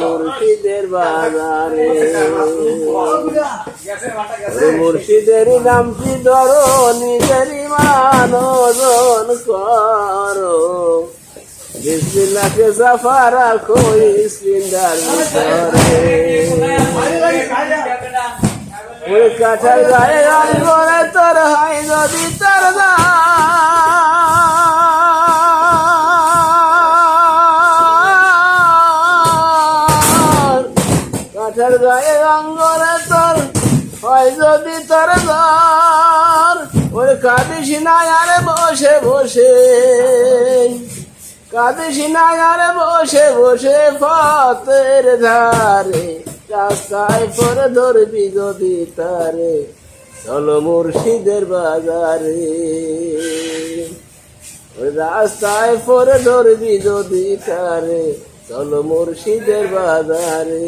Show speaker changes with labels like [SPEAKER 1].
[SPEAKER 1] মুর্শিদের বাজারে মুর্শিদের নামটি ধরো নিজেরই মানজন করো। বিসমিল্লাহকে সাফা রাখো ইসমিন্দার ভিতরে কাঠার গায়ে গান করে তোর হয় যদি তোর কাঠার গায়ে গান তোর, হয় যদি তোর ঘর ওই কাঁদিস না আরে বসে বসে। কাঁদিস না আরে বসে বসে পথের ধারে, রাস্তায় পরে ধরবি যদি তারে, চলো মুর্শিদের বাজারে। রাস্তায় পরে ধরবি যদি তারে চলো মুর্শিদের বাজারে।